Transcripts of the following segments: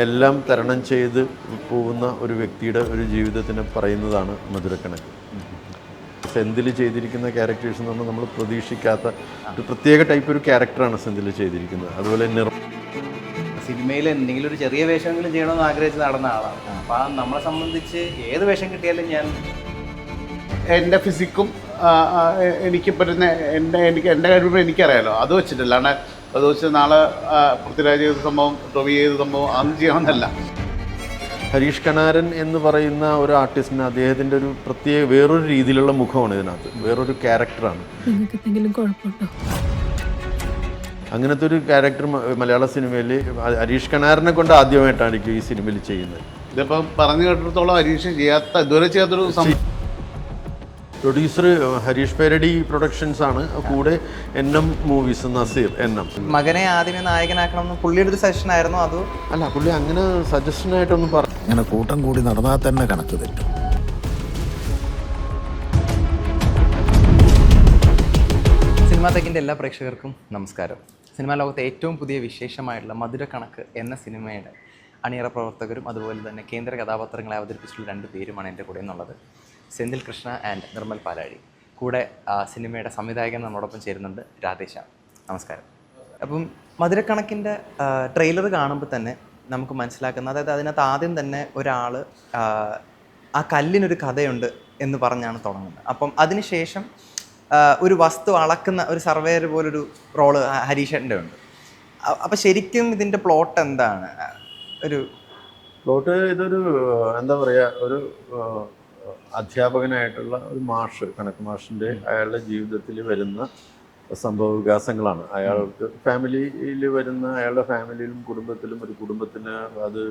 എല്ലാം തരണം ചെയ്ത് പോകുന്ന ഒരു വ്യക്തിയുടെ ഒരു ജീവിതത്തിനെ പറയുന്നതാണ് മധുരക്കണക്ക്. സെന്തിൽ ചെയ്തിരിക്കുന്ന ക്യാരക്ടേഴ്സ് എന്ന് പറഞ്ഞാൽ നമ്മൾ പ്രതീക്ഷിക്കാത്ത ഒരു പ്രത്യേക ടൈപ്പ് ഒരു ക്യാരക്ടറാണ് സെന്തിൽ ചെയ്തിരിക്കുന്നത്. അതുപോലെ നിർ സിനിമയിൽ എന്തെങ്കിലും ഒരു ചെറിയ വേഷമെങ്കിലും ചെയ്യണമെന്ന് ആഗ്രഹിച്ച് നടന്ന ആളാണ്. അപ്പോൾ ആ നമ്മളെ സംബന്ധിച്ച് ഏത് വേഷം കിട്ടിയാലും ഞാൻ എന്റെ ഫിസിക്കും എനിക്ക് പറ്റുന്ന എന്റെ എനിക്ക് എന്റെ കഴിവ് എനിക്കറിയാലോ. അത് വെച്ചിട്ടല്ലാണ്ട് അത് വെച്ച് നാളെ പൃഥ്വിരാജ് ചെയ്ത സംഭവം ടൊവി ചെയ്ത സംഭവം അതൊന്നും ചെയ്യാമെന്നല്ല ഹരീഷ് കനാരൻ എന്ന് പറയുന്ന ഒരു ആർട്ടിസ്റ്റിന് അദ്ദേഹത്തിന്റെ ഒരു പ്രത്യേക വേറൊരു രീതിയിലുള്ള മുഖമാണ് ഇതിനകത്ത്. വേറൊരു ക്യാരക്ടറാണ്. നിങ്ങൾക്ക് എന്തെങ്കിലും കുഴപ്പമുണ്ടോ? അങ്ങനത്തെ ഒരു ക്യാരക്ടർ മലയാള സിനിമയിൽ ഹരീഷ് കനാരനെ കൊണ്ട് ആദ്യമായിട്ടാണ് ഈ സിനിമയിൽ ചെയ്യുന്നത്. ഇതിപ്പോൾ പറഞ്ഞു കേട്ടിടത്തോളം ഹരീഷ് ചെയ്യാത്ത ഇതുവരെ ചെയ്യാത്തൊരു സംഭവം പ്രൊഡ്യൂസർ ഹരീഷ് പേരടി പ്രൊഡക്ഷൻസ് ആണ്. കൂടെ N M movies Naseer N M. മകനെ ആദ്യമേ നായകനാക്കണം എന്ന് പുള്ളിയുടെ ഒരു സജഷൻ ആയിരുന്നു അത് അല്ല പുള്ളി അങ്ങനെ സജഷൻ ആയിട്ടൊന്നും പറഞ്ഞു ഇങ്ങനെ കൂട്ടം കൂടി നടന്നാൽ തന്നെ കണക്ക് തെറ്റും. സിനിമാ തെക്കിന്റെ എല്ലാ പ്രേക്ഷകർക്കും നമസ്കാരം. സിനിമാ ലോകത്തെ ഏറ്റവും പുതിയ വിശേഷമായിട്ടുള്ള മധുര കണക്ക് എന്ന സിനിമയുടെ അണിയറ പ്രവർത്തകരും അതുപോലെ തന്നെ കേന്ദ്ര കഥാപാത്രങ്ങളെ അവതരിപ്പിച്ചിട്ടുള്ള രണ്ട് പേരുമാണ് എന്റെ കൂടെ എന്നുള്ളത്. സെന്തിൽ കൃഷ്ണ ആൻഡ് നിർമ്മൽ പാലാഴി. കൂടെ സിനിമയുടെ സംവിധായകൻ നമ്മോടൊപ്പം ചേരുന്നുണ്ട് രാധേശ നമസ്കാരം. അപ്പം മധുരക്കണക്കിന്റെ ട്രെയിലർ കാണുമ്പോൾ തന്നെ നമുക്ക് മനസ്സിലാക്കുന്ന അതായത് അതിനകത്ത് ആദ്യം തന്നെ ഒരാൾ ആ കല്ലിനൊരു കഥയുണ്ട് എന്ന് പറഞ്ഞാണ് തുടങ്ങുന്നത്. അപ്പം അതിനുശേഷം ഒരു വസ്തു അളക്കുന്ന ഒരു സർവേയർ പോലൊരു റോൾ ഹരീഷന്റെ ഉണ്ട്. അപ്പം ശരിക്കും ഇതിന്റെ പ്ലോട്ട് എന്താണ്? ഒരു പ്ലോട്ട് ഇതൊരു എന്താ പറയുക ഒരു അധ്യാപകനായിട്ടുള്ള ഒരു മാഷ് കണക്ക് മാഷിന്റെ അയാളുടെ ജീവിതത്തിൽ വരുന്ന സംഭവ വികാസങ്ങളാണ്. അയാൾക്ക് ഫാമിലിയിൽ വരുന്ന അയാളുടെ ഫാമിലിയിലും കുടുംബത്തിലും ഒരു കുടുംബത്തിന് അത്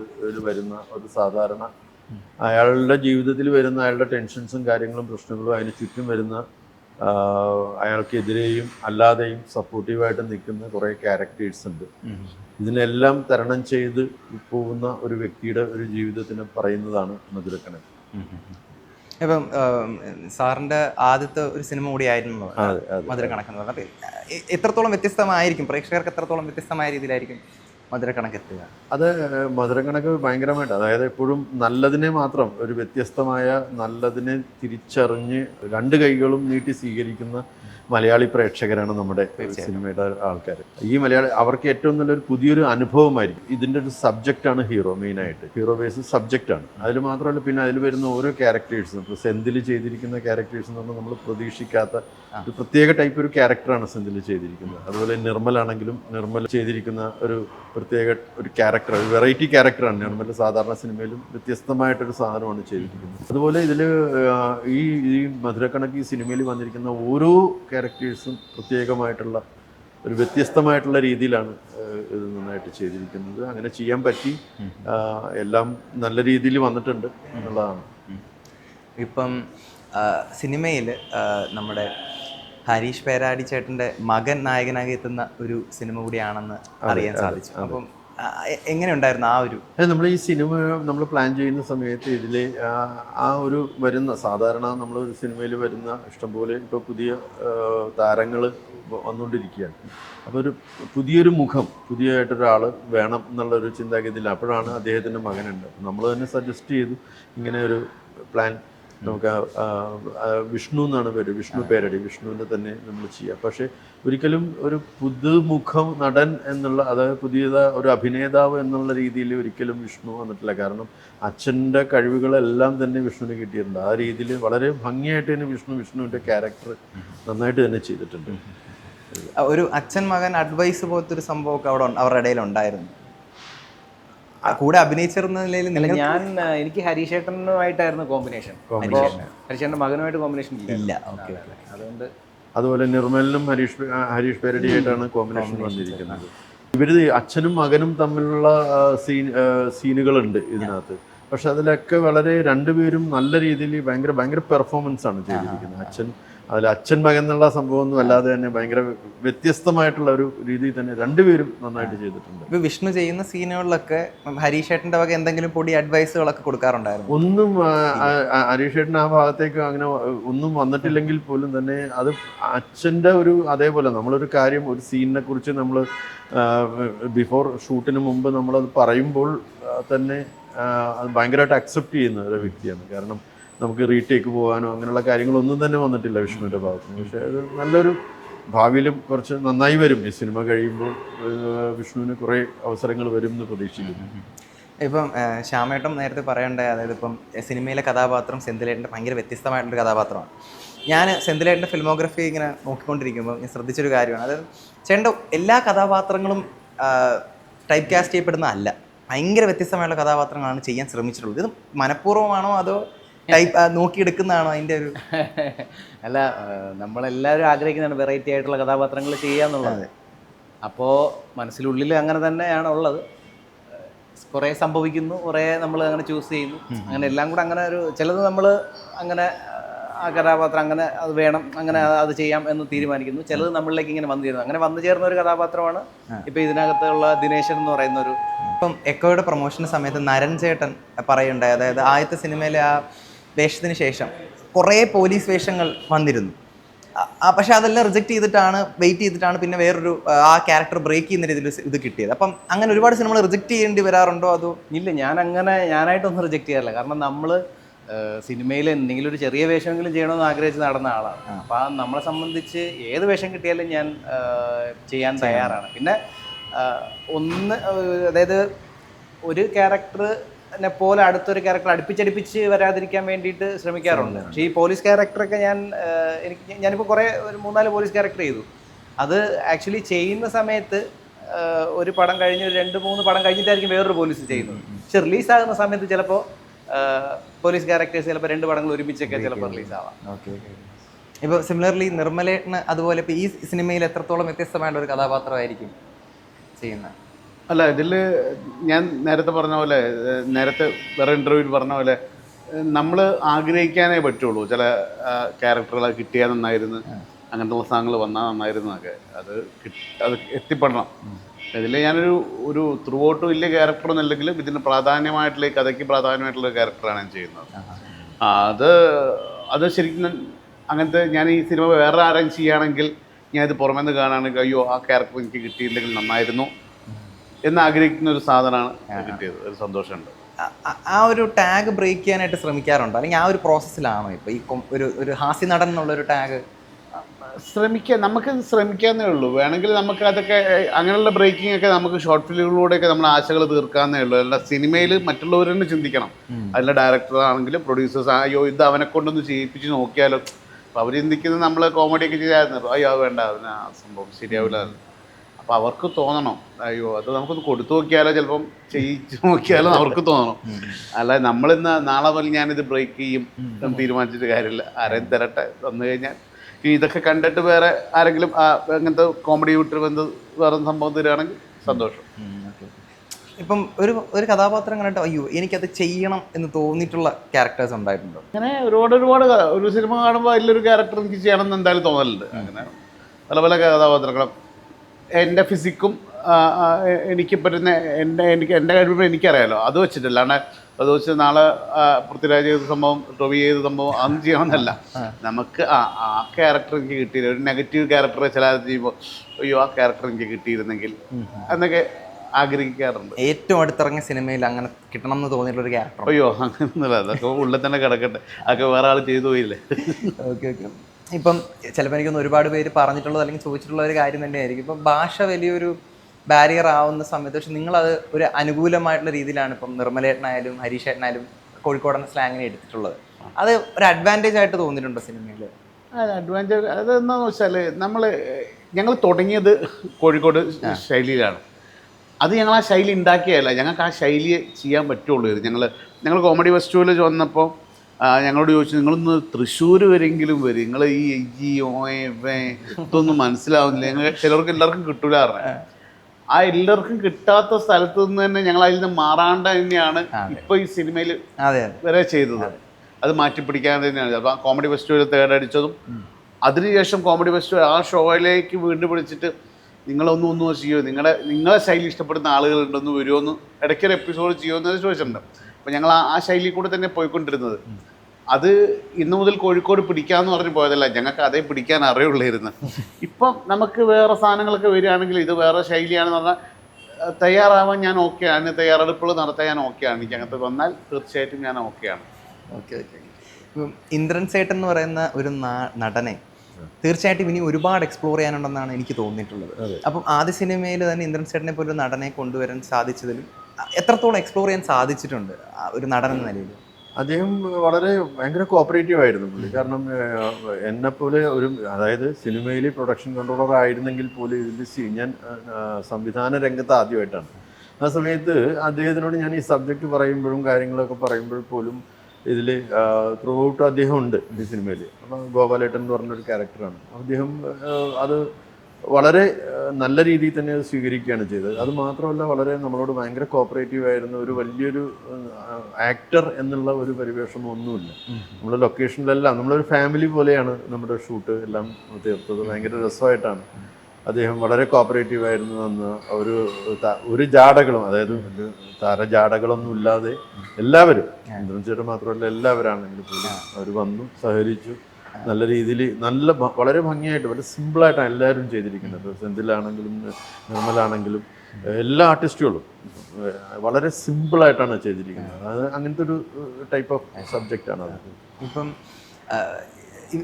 വരുന്ന ഒരു സാധാരണ അയാളുടെ ജീവിതത്തിൽ വരുന്ന അയാളുടെ ടെൻഷൻസും കാര്യങ്ങളും പ്രശ്നങ്ങളും അതിന് ചുറ്റും വരുന്ന അയാൾക്കെതിരെയും അല്ലാതെയും സപ്പോർട്ടീവായിട്ട് നിൽക്കുന്ന കുറേ ക്യാരക്ടേഴ്സ് ഉണ്ട്. ഇതിനെല്ലാം തരണം ചെയ്ത് പോകുന്ന ഒരു വ്യക്തിയുടെ ഒരു ജീവിതത്തിനെ പറയുന്നതാണ് മധുരക്കണക്ക് ഇപ്പം സാറിന്റെ ആദ്യത്തെ ഒരു സിനിമ കൂടിയായിരുന്നു മധുര പറഞ്ഞത്. അപ്പം എത്രത്തോളം വ്യത്യസ്തമായിരിക്കും? പ്രേക്ഷകർക്ക് എത്രത്തോളം വ്യത്യസ്തമായ രീതിയിലായിരിക്കും മധുരക്കണക്ക് എത്തുക? അത് മധുരക്കണക്ക് ഭയങ്കരമായിട്ട് അതായത് എപ്പോഴും നല്ലതിനെ മാത്രം ഒരു വ്യത്യസ്തമായ നല്ലതിനെ തിരിച്ചറിഞ്ഞ് രണ്ട് കൈകളും നീട്ടി സ്വീകരിക്കുന്ന മലയാളി പ്രേക്ഷകരാണ് നമ്മുടെ സിനിമയുടെ ആൾക്കാർ ഈ മലയാളി അവർക്ക് ഏറ്റവും നല്ലൊരു പുതിയൊരു അനുഭവമായിരിക്കും. ഇതിന്റെ ഒരു സബ്ജക്റ്റ് ആണ് ഹീറോ മെയിൻ ആയിട്ട്. ഹീറോ ബേസ് ആണ്. അതിൽ മാത്രമല്ല പിന്നെ അതിൽ വരുന്ന ഓരോ ക്യാരക്ടേഴ്സും ഇപ്പോൾ സെന്തിൽ ചെയ്തിരിക്കുന്ന ക്യാരക്ടേഴ്സ് എന്ന് പറഞ്ഞാൽ നമ്മൾ പ്രതീക്ഷിക്കാത്ത ഒരു പ്രത്യേക ടൈപ്പ് ഒരു ക്യാരക്ടറാണ് സെന്തിൽ ചെയ്തിരിക്കുന്നത്. അതുപോലെ നിർമ്മലാണെങ്കിലും നിർമ്മൽ ചെയ്തിരിക്കുന്ന ഒരു പ്രത്യേക ഒരു ക്യാരക്ടർ ഒരു വെറൈറ്റി ക്യാരക്ടറാണ് നിർമ്മൽ സാധാരണ സിനിമയിലും വ്യത്യസ്തമായിട്ടൊരു സാധനമാണ് ചെയ്തിരിക്കുന്നത്. അതുപോലെ ഇതിൽ ഈ ഈ മധുരക്കണക്ക് ഈ സിനിമയിൽ വന്നിരിക്കുന്ന ഓരോ ക്യാരക്ടേഴ്സും പ്രത്യേകമായിട്ടുള്ള ഒരു വ്യത്യസ്തമായിട്ടുള്ള രീതിയിലാണ് ഇത് നന്നായിട്ട് ചെയ്തിരിക്കുന്നത്. അങ്ങനെ ചെയ്യാൻ പറ്റി. എല്ലാം നല്ല രീതിയിൽ വന്നിട്ടുണ്ട് എന്നുള്ളതാണ്. ഇപ്പം സിനിമയിൽ നമ്മുടെ ഹരീഷ് പേരാടി ചേട്ടന്റെ മകൻ നായകനായി എത്തുന്ന ഒരു സിനിമ കൂടിയാണെന്ന് അറിയാൻ സാധിച്ചു. അപ്പം ആ, ഉണ്ടായിരുന്നു എങ്ങനെയുണ്ടായിരുന്നു ആ ഒരു നമ്മൾ ഈ സിനിമ നമ്മൾ പ്ലാൻ ചെയ്യുന്ന സമയത്ത് ഇതിൽ ആ ഒരു വരുന്ന സാധാരണ നമ്മൾ ഒരു സിനിമയിൽ വരുന്ന ഇഷ്ടംപോലെ ഇപ്പോൾ പുതിയ താരങ്ങൾ വന്നുകൊണ്ടിരിക്കുകയാണ് അപ്പോൾ ഒരു പുതിയൊരു മുഖം പുതിയതായിട്ടൊരാൾ വേണം എന്നുള്ളൊരു ചിന്താഗതിയിൽ അപ്പോഴാണ് അദ്ദേഹത്തിന്റെ മകനുണ്ട്. നമ്മൾ തന്നെ സജസ്റ്റ് ചെയ്തു ഇങ്ങനെ ഒരു പ്ലാൻ നമുക്ക് വിഷ്ണു എന്നാണ് പേര്. വിഷ്ണു പേരടി. വിഷ്ണുവിന്റെ തന്നെ നമ്മൾ ചെയ്യുക പക്ഷേ ഒരിക്കലും ഒരു പുതുമുഖം നടൻ എന്നുള്ള അതായത് പുതിയത ഒരു അഭിനേതാവ് എന്നുള്ള രീതിയിൽ ഒരിക്കലും വിഷ്ണു വന്നിട്ടില്ല. കാരണം അച്ഛന്റെ കഴിവുകളെല്ലാം തന്നെ വിഷ്ണുവിന് കിട്ടിയിട്ടുണ്ട്. ആ രീതിയിൽ വളരെ ഭംഗിയായിട്ട് തന്നെ വിഷ്ണു വിഷ്ണുവിന്റെ ക്യാരക്ടർ നന്നായിട്ട് തന്നെ ചെയ്തിട്ടുണ്ട്. ഒരു അച്ഛൻ മകൻ അഡ്വൈസ് പോലത്തെ ഒരു സംഭവമൊക്കെ അവിടെ അവരുടെ ഇടയിൽ ഉണ്ടായിരുന്നു. ആ, കൂടെ അഭിനയിച്ചിരുന്ന നിലയിൽ ഞാൻ എനിക്ക് ഹരീഷേട്ടനുമായിട്ടായിരുന്നു കോമ്പിനേഷൻ. ഹരീഷേട്ടന്റെ മകനുമായിട്ട് കോമ്പിനേഷൻ ഇല്ല. ഓക്കെ അതുകൊണ്ട് അതുപോലെ നിർമ്മലിനും ഹരീഷ് ഹരീഷ് പേരടിയായിട്ടാണ് കോമ്പിനേഷൻ വന്നിരിക്കുന്നത്. ഇവർ അച്ഛനും മകനും തമ്മിലുള്ള സീൻ സീനുകളുണ്ട് ഇതിനകത്ത്. പക്ഷെ അതിലൊക്കെ വളരെ രണ്ടുപേരും നല്ല രീതിയിൽ ഭയങ്കര ഭയങ്കര പെർഫോമൻസ് ആണ് ചെയ്തിരിക്കുന്നത്. അച്ഛൻ അതിൽ അച്ഛൻ മകൻ എന്നുള്ള സംഭവമൊന്നും അല്ലാതെ തന്നെ ഭയങ്കര വ്യത്യസ്തമായിട്ടുള്ള ഒരു രീതിയിൽ തന്നെ രണ്ടുപേരും നന്നായിട്ട് ചെയ്തിട്ടുണ്ട്. ഇപ്പൊ വിഷ്ണു ചെയ്യുന്ന സീനുകളിലൊക്കെ ഹരീഷ് ഏട്ടന്റെ വക എന്തെങ്കിലും പൊടി അഡ്വൈസുകളൊക്കെ കൊടുക്കാറുണ്ടായിരുന്നു? ഒന്നും ഹരീഷ് ഏട്ടൻ ആ, ഭാഗത്തേക്ക് അങ്ങനെ ഒന്നും വന്നിട്ടില്ലെങ്കിൽ പോലും തന്നെ അത് അച്ഛന്റെ ഒരു അതേപോലെ നമ്മളൊരു കാര്യം ഒരു സീനിനെ കുറിച്ച് നമ്മൾ ബിഫോർ ഷൂട്ടിന് മുമ്പ് നമ്മളത് പറയുമ്പോൾ തന്നെ അത് ഭയങ്കരമായിട്ട് അക്സെപ്റ്റ് ചെയ്യുന്ന ഒരു വ്യക്തിയാണ്. കാരണം നമുക്ക് റീടേക്ക് പോകാനോ അങ്ങനെയുള്ള കാര്യങ്ങളൊന്നും തന്നെ വന്നിട്ടില്ല വിഷ്ണുവിന്റെ ഭാഗത്ത് പക്ഷേ അത് നല്ലൊരു ഭാവിയിലും കുറച്ച് നന്നായി വരും. ഈ സിനിമ കഴിയുമ്പോൾ വിഷ്ണുവിന് കുറേ അവസരങ്ങൾ വരും എന്ന് പ്രതീക്ഷിക്കുന്നു. ഇപ്പം ശ്യാമേട്ടം നേരത്തെ പറയണ്ടേ അതായത് ഇപ്പം സിനിമയിലെ കഥാപാത്രം സെന്തിലേട്ടന്റെ ഭയങ്കര വ്യത്യസ്തമായിട്ടുള്ളൊരു കഥാപാത്രമാണ്. ഞാൻ സെന്തിലേട്ടന്റെ ഫിലിമോഗ്രഫി ഇങ്ങനെ നോക്കിക്കൊണ്ടിരിക്കുമ്പോൾ ഞാൻ ശ്രദ്ധിച്ചൊരു കാര്യമാണ്. അതായത് ചേട്ടന്റെ എല്ലാ കഥാപാത്രങ്ങളും ടൈപ്പ് കാസ്റ്റ് ചെയ്യപ്പെടുന്ന അല്ല. ഭയങ്കര വ്യത്യസ്തമായുള്ള കഥാപാത്രങ്ങളാണ് ചെയ്യാൻ ശ്രമിച്ചിട്ടുള്ളത്. ഇത് മനഃപൂർവമാണോ അതോ ടൈപ്പ് നോക്കിയെടുക്കുന്നതാണോ അതിന്റെ ഒരു അല്ല നമ്മളെല്ലാവരും ആഗ്രഹിക്കുന്നതാണ് വെറൈറ്റി ആയിട്ടുള്ള കഥാപാത്രങ്ങൾ ചെയ്യാന്നുള്ളത് അപ്പോൾ മനസ്സിലുള്ളിൽ അങ്ങനെ തന്നെയാണ് ഉള്ളത്. കുറേ സംഭവിക്കുന്നു കുറേ നമ്മൾ അങ്ങനെ ചൂസ് ചെയ്യുന്നു. അങ്ങനെ എല്ലാം കൂടെ അങ്ങനെ ഒരു ചിലത് നമ്മൾ അങ്ങനെ ആ കഥാപാത്രം അങ്ങനെ അത് വേണം അങ്ങനെ അത് ചെയ്യാം എന്ന് തീരുമാനിക്കുന്നു. ചിലത് നമ്മളിലേക്ക് ഇങ്ങനെ വന്നു ചേരുന്നു. അങ്ങനെ വന്നു ചേർന്ന ഒരു കഥാപാത്രമാണ് ഇപ്പൊ ഇതിനകത്തുള്ള ദിനേശൻ എന്ന് പറയുന്ന ഒരു ഇപ്പം എക്കോയുടെ പ്രൊമോഷൻ സമയത്ത് നരൻ ചേട്ടൻ പറയുണ്ടായി. അതായത് ആദ്യത്തെ സിനിമയിലെ ആ വേഷത്തിന് ശേഷം കുറേ പോലീസ് വേഷങ്ങൾ വന്നിരുന്നു. പക്ഷെ അതെല്ലാം റിജക്റ്റ് ചെയ്തിട്ടാണ് വെയിറ്റ് ചെയ്തിട്ടാണ് പിന്നെ വേറൊരു ആ ക്യാരക്ടർ ബ്രേക്ക് ചെയ്യുന്ന രീതിയിൽ ഇത് കിട്ടിയത്. അപ്പം അങ്ങനെ ഒരുപാട് സിനിമകൾ റിജക്റ്റ് ചെയ്യേണ്ടി വരാറുണ്ടോ അതോ? ഇല്ല ഞാൻ അങ്ങനെ ഞാനായിട്ടൊന്നും റിജക്റ്റ് ചെയ്യാറില്ല. കാരണം നമ്മൾ സിനിമയിൽ എന്തെങ്കിലും ഒരു ചെറിയ വേഷമെങ്കിലും ചെയ്യണമെന്ന് ആഗ്രഹിച്ച് നടന്ന ആളാണ്. അപ്പം ആ നമ്മളെ സംബന്ധിച്ച് ഏത് വേഷം കിട്ടിയാലും ഞാൻ ചെയ്യാൻ തയ്യാറാണ്. പിന്നെ ഒന്ന് അതായത് ഒരു ക്യാരക്ടറിനെ പോലെ അടുത്തൊരു ക്യാരക്ടർ അടുപ്പിച്ചടുപ്പിച്ച് വരാതിരിക്കാൻ വേണ്ടിയിട്ട് ശ്രമിക്കാറുണ്ട്. പക്ഷേ ഈ പോലീസ് ക്യാരക്ടറൊക്കെ ഞാൻ എനിക്ക് ഞാനിപ്പോൾ കുറേ ഒരു മൂന്നാൽ പോലീസ് ക്യാരക്ടർ ചെയ്തു. അത് ആക്ച്വലി ചെയ്യുന്ന സമയത്ത് ഒരു പടം കഴിഞ്ഞ് ഒരു രണ്ട് മൂന്ന് പടം കഴിഞ്ഞിട്ടായിരിക്കും വേറൊരു പോലീസ് ചെയ്യുന്നത്. പക്ഷെ റിലീസാകുന്ന സമയത്ത് ചിലപ്പോൾ പോലീസ് ക്യാരക്ടേഴ്സ് ചിലപ്പോൾ രണ്ട് പടങ്ങൾ ഒരുമിച്ചൊക്കെ ചിലപ്പോൾ റിലീസാവാം ഇപ്പോൾ സിമിലർലി നിർമ്മലേട്ടന് അതുപോലെ ഇപ്പോൾ ഈ സിനിമയിൽ എത്രത്തോളം വ്യത്യസ്തമായിട്ടുള്ള ഒരു കഥാപാത്രമായിരിക്കും ചെയ്യുന്നത്? അല്ല ഇതിൽ ഞാൻ നേരത്തെ പറഞ്ഞ പോലെ നേരത്തെ വേറെ ഇന്റർവ്യൂവിൽ പറഞ്ഞ പോലെ നമ്മൾ ആഗ്രഹിക്കാനേ പറ്റുള്ളൂ. ചില ക്യാരക്ടറുകളെ കിട്ടിയാൽ നന്നായിരുന്നു അങ്ങനത്തെ സാധനങ്ങൾ വന്നാൽ നന്നായിരുന്നു എന്നൊക്കെ അത് അത് എത്തിപ്പെടണം. ഇതിൽ ഞാനൊരു ഒരു ത്രൂ ഔട്ട് വലിയ ക്യാരക്ടർ അല്ലെങ്കിലും ഇതിന് പ്രാധാന്യമായിട്ടുള്ള കഥയ്ക്ക് പ്രാധാന്യമായിട്ടുള്ള ക്യാരക്ടറാണ് ഞാൻ ചെയ്യുന്നത്. അത് അത് ശരിക്കും അങ്ങനത്തെ ഞാൻ ഈ സിനിമ വേറെ ആരെങ്കിലും ചെയ്യുകയാണെങ്കിൽ ഞാനിത് പുറമേ നിന്ന് കാണുകയാണെങ്കിൽ അയ്യോ ആ ക്യാരക്ടർ എനിക്ക് കിട്ടിയില്ലെങ്കിൽ നന്നായിരുന്നു. എന്ന് ആഗ്രഹിക്കുന്ന ഒരു സാധനമാണ് കിട്ടിയത്. ഒരു സന്തോഷമുണ്ട്. ആ- ഒരു ടാഗ് ബ്രേക്ക് ചെയ്യാനായിട്ട് ശ്രമിക്കാറുണ്ട്? അല്ലെങ്കിൽ ആ ഒരു പ്രോസസ്സിലാണോ ഇപ്പോൾ ഈ ഒരു ഒരു ഹാസ്യ നടൻ എന്നുള്ളൊരു ടാഗ് ശ്രമിക്കുക നമുക്ക് ശ്രമിക്കാന്നേ ഉള്ളൂ. വേണമെങ്കിൽ നമുക്ക് അതൊക്കെ അങ്ങനെയുള്ള ബ്രേക്കിംഗ് ഒക്കെ നമുക്ക് ഷോർട്ട് ഫിലിമുകളിലൂടെയൊക്കെ നമ്മുടെ ആശകൾ തീർക്കാന്നേ ഉള്ളൂ. അല്ല സിനിമയിൽ മറ്റുള്ളവർ തന്നെ ചിന്തിക്കണം. അതിലെ ഡയറക്ടറാണെങ്കിലും പ്രൊഡ്യൂസേഴ്സ് അയ്യോ ഇത് അവനെ കൊണ്ടൊന്ന് ചെയ്യിപ്പിച്ച് നോക്കിയാലോ. അപ്പോൾ അവർ ചിന്തിക്കുന്നത് നമ്മൾ കോമഡിയൊക്കെ ചെയ്തായിരുന്നു അയ്യോ വേണ്ട അതിന് ആ സംഭവം ശരിയാവില്ല. അപ്പോൾ അവർക്ക് തോന്നണം. അയ്യോ അത് നമുക്കൊന്ന് കൊടുത്തു നോക്കിയാലോ ചിലപ്പം ചെയ്യിച്ചു നോക്കിയാലോ അവർക്ക് തോന്നണം. അല്ല നമ്മളിന്ന് നാളെ മുതൽ ഞാനിത് ബ്രേക്ക് ചെയ്യും. എന്ന് തീരുമാനിച്ചിട്ട് കാര്യമില്ല. ആരെയും തരട്ടെ വന്നു കഴിഞ്ഞാൽ. ഇനി ഇതൊക്കെ കണ്ടിട്ട് വേറെ ആരെങ്കിലും ആ അങ്ങനത്തെ കോമഡി വിട്ട് വന്ന് വേറെ സംഭവം തരികയാണെങ്കിൽ സന്തോഷം. ഇപ്പം ഒരു ഒരു കഥാപാത്രം കണ്ടിട്ട് അയ്യോ എനിക്കത് ചെയ്യണം എന്ന് തോന്നിയിട്ടുള്ള ക്യാരക്ടേഴ്സ് ഉണ്ടായിട്ടുണ്ടോ? അങ്ങനെ ഒരുപാട് ഒരുപാട് ഒരു സിനിമ കാണുമ്പോൾ അതിലൊരു ക്യാരക്ടർ എനിക്ക് ചെയ്യണം എന്ന് എന്തായാലും തോന്നലുണ്ട്. അങ്ങനെ പല പല കഥാപാത്രങ്ങളും. എന്റെ ഫിസിക്കും എനിക്ക് പറ്റുന്ന എന്റെ എനിക്ക് എന്റെ കഴിവ് എനിക്കറിയാലോ. അത് വെച്ചിട്ടില്ല. അല്ലാണ്ട് അത് വെച്ച് നാളെ പൃഥ്വിരാജ് ചെയ്ത സംഭവം ടൊവി ചെയ്ത സംഭവം അന്ന് ചെയ്യണമെന്നല്ല നമുക്ക് ആ ആ ക്യാരക്ടർ എനിക്ക് കിട്ടിയില്ല. ഒരു നെഗറ്റീവ് ക്യാരക്ടർ ചില ചെയ്യുമ്പോൾ അയ്യോ ആ ക്യാരക്ടർ എനിക്ക് കിട്ടിയിരുന്നെങ്കിൽ എന്നൊക്കെ ആഗ്രഹിക്കാറുണ്ട്. ഏറ്റവും അടുത്തിറങ്ങിയ സിനിമയിൽ അങ്ങനെ കിട്ടണം എന്ന് തോന്നിയിട്ടുള്ള ഒരു ക്യാരക്ടർ അയ്യോ അങ്ങനെ അതൊക്കെ ഉള്ളിൽ തന്നെ കിടക്കട്ടെ. അതൊക്കെ വേറെ ആൾ ചെയ്തു പോയില്ലേ? ഓക്കെ ഓക്കെ ഇപ്പം ചിലപ്പോൾ എനിക്കൊന്ന് ഒരുപാട് പേര് പറഞ്ഞിട്ടുള്ളത് അല്ലെങ്കിൽ ചോദിച്ചിട്ടുള്ള ഒരു കാര്യം തന്നെയായിരിക്കും. ഇപ്പം ഭാഷ വലിയൊരു ബാരിയർ ആവുന്ന സമയത്ത് പക്ഷെ നിങ്ങളത് ഒരു അനുകൂലമായിട്ടുള്ള രീതിയിലാണ് ഇപ്പം നിർമ്മലേട്ടനായാലും ഹരീഷേട്ടനായാലും കോഴിക്കോടൻ സ്ലാങ്ങിനെ എടുത്തിട്ടുള്ളത്. അത് ഒരു അഡ്വാന്റേജ് ആയിട്ട് തോന്നിയിട്ടുണ്ടോ സിനിമയിൽ അഡ്വാന്റേജ് അതെന്താണെന്ന് വെച്ചാൽ നമ്മൾ ഞങ്ങൾ തുടങ്ങിയത് കോഴിക്കോട് ശൈലിയിലാണ്. അത് ഞങ്ങൾ ആ ശൈലി ഉണ്ടാക്കിയല്ല ഞങ്ങൾക്ക് ആ ശൈലിയെ ചെയ്യാൻ പറ്റുള്ളൂ ഞങ്ങൾ ഞങ്ങൾ കോമഡി ഫെസ്റ്റിവലിൽ വന്നപ്പോൾ ഞങ്ങളോട് ചോദിച്ചു നിങ്ങളൊന്ന് തൃശ്ശൂർ വരെങ്കിലും വരും. നിങ്ങൾ ഈ എജി ഇതൊന്നും മനസ്സിലാവുന്നില്ല. ഞങ്ങൾ ചിലർക്ക് എല്ലാവർക്കും കിട്ടൂല ആ എല്ലാവർക്കും കിട്ടാത്ത സ്ഥലത്ത് നിന്ന് തന്നെ ഞങ്ങൾ അതിൽ നിന്ന് മാറാണ്ട് തന്നെയാണ് ഇപ്പൊ ഈ സിനിമയിൽ വരെ ചെയ്തത്. അത്. മാറ്റിപ്പിടിക്കാൻ തന്നെയാണ്. അപ്പോൾ കോമഡി ഫെസ്റ്റിവൽ തേർഡ് അടിച്ചതും അതിനുശേഷം കോമഡി ഫെസ്റ്റിവൽ ആ ഷോയിലേക്ക് വീണ്ടും വിളിച്ചിട്ട് നിങ്ങളൊന്നും ഒന്നും ചെയ്യോ. നിങ്ങളുടെ നിങ്ങളെ ശൈലി ഇഷ്ടപ്പെടുന്ന ആളുകളുണ്ടെന്ന് വരുമോ എന്ന് ഇടയ്ക്കൊരു എപ്പിസോഡ് ചെയ്യുമോ എന്ന് ചോദിച്ചിട്ടുണ്ട്. അപ്പോൾ ഞങ്ങൾ ആ ശൈലിയിൽ ശൈലി കൂടെ തന്നെ പോയിക്കൊണ്ടിരുന്നത്. അത് ഇന്നു മുതൽ കോഴിക്കോട് പിടിക്കാന്ന് പറഞ്ഞ് പോയതല്ല ഞങ്ങൾക്ക് അതേ പിടിക്കാൻ അറിയുള്ളായിരുന്നു ഇപ്പം നമുക്ക് വേറെ സാധനങ്ങളൊക്കെ വരികയാണെങ്കിൽ ഇത് വേറെ ശൈലിയാണെന്ന് പറഞ്ഞാൽ തയ്യാറാവാൻ ഞാൻ ഓക്കെയാണ് തയ്യാറെടുപ്പുകൾ നടത്താൻ ഞാൻ ഓക്കെയാണ് എനിക്ക് അങ്ങനത്തെ വന്നാൽ തീർച്ചയായിട്ടും ഞാൻ ഓക്കെയാണ് ഓക്കെ ഓക്കെ ഇപ്പം ഇന്ദ്രൻ സേട്ടൻ എന്ന് പറയുന്ന ഒരു നടനെ തീർച്ചയായിട്ടും ഇനി ഒരുപാട് എക്സ്പ്ലോർ ചെയ്യാനുണ്ടെന്നാണ് എനിക്ക് തോന്നിയിട്ടുള്ളത്. അപ്പം ആദ്യ സിനിമയിൽ തന്നെ ഇന്ദ്രൻ സേട്ടനെ പോലെ ഒരു നടനെ കൊണ്ടുവരാൻ സാധിച്ചതിലും എത്രത്തോളം എക്സ്പ്ലോർ ചെയ്യാൻ സാധിച്ചിട്ടുണ്ട് ഒരു നടൻ എന്ന നിലയിൽ? അദ്ദേഹം വളരെ ഭയങ്കര കോപ്പറേറ്റീവ് ആയിരുന്നു പുള്ളി. കാരണം എന്നെപ്പോലെ പോലെ ഒരു അതായത് സിനിമയിൽ പ്രൊഡക്ഷൻ കൺട്രോളർ ആയിരുന്നെങ്കിൽ പോലും ഇതിൽ ഞാൻ സംവിധാന രംഗത്ത് ആദ്യമായിട്ടാണ്. ആ സമയത്ത് അദ്ദേഹത്തിനോട് ഞാൻ ഈ സബ്ജക്റ്റ് പറയുമ്പോഴും കാര്യങ്ങളൊക്കെ പറയുമ്പോൾ പോലും ഇതിൽ ത്രൂ ഔട്ട് അദ്ദേഹം ഉണ്ട് ഈ സിനിമയിൽ അപ്പം ഗോപാലേട്ടൻ എന്ന് പറഞ്ഞൊരു ക്യാരക്ടറാണ് അദ്ദേഹം അത് വളരെ നല്ല രീതിയിൽ തന്നെ അത് സ്വീകരിക്കുകയാണ് ചെയ്തത്. അത് മാത്രമല്ല വളരെ നമ്മളോട് ഭയങ്കര കോപ്പറേറ്റീവ് ആയിരുന്ന. ഒരു വലിയൊരു ആക്ടർ എന്നുള്ള ഒരു പരിവേഷം ഒന്നുമില്ല. നമ്മുടെ ലൊക്കേഷനിലെല്ലാം നമ്മളൊരു ഫാമിലി പോലെയാണ് നമ്മുടെ ഷൂട്ട് എല്ലാം തീർത്തത്. ഭയങ്കര രസമായിട്ടാണ്. അദ്ദേഹം വളരെ കോപ്പറേറ്റീവ് ആയിരുന്നു അന്ന്. ഒരു ഒരു ജാടകളും അതായത് താര ജാടകളൊന്നും ഇല്ലാതെ എല്ലാവരും ഇന്ദ്രൻ ചേട്ടൻ മാത്രമല്ല എല്ലാവരാണെങ്കിലും പോലും അവർ വന്നു സഹകരിച്ചു. നല്ല രീതിയിൽ നല്ല വളരെ ഭംഗിയായിട്ട് വളരെ സിമ്പിളായിട്ടാണ് എല്ലാവരും ചെയ്തിരിക്കുന്നത്. സെന്തിലാണെങ്കിലും നിർമ്മലാണെങ്കിലും എല്ലാ ആർട്ടിസ്റ്റുകളും വളരെ സിമ്പിളായിട്ടാണ് ചെയ്തിരിക്കുന്നത്. അത് അങ്ങനത്തെ ഒരു ടൈപ്പ് ഓഫ് സബ്ജക്റ്റാണ് അത്. ഇപ്പം ആ,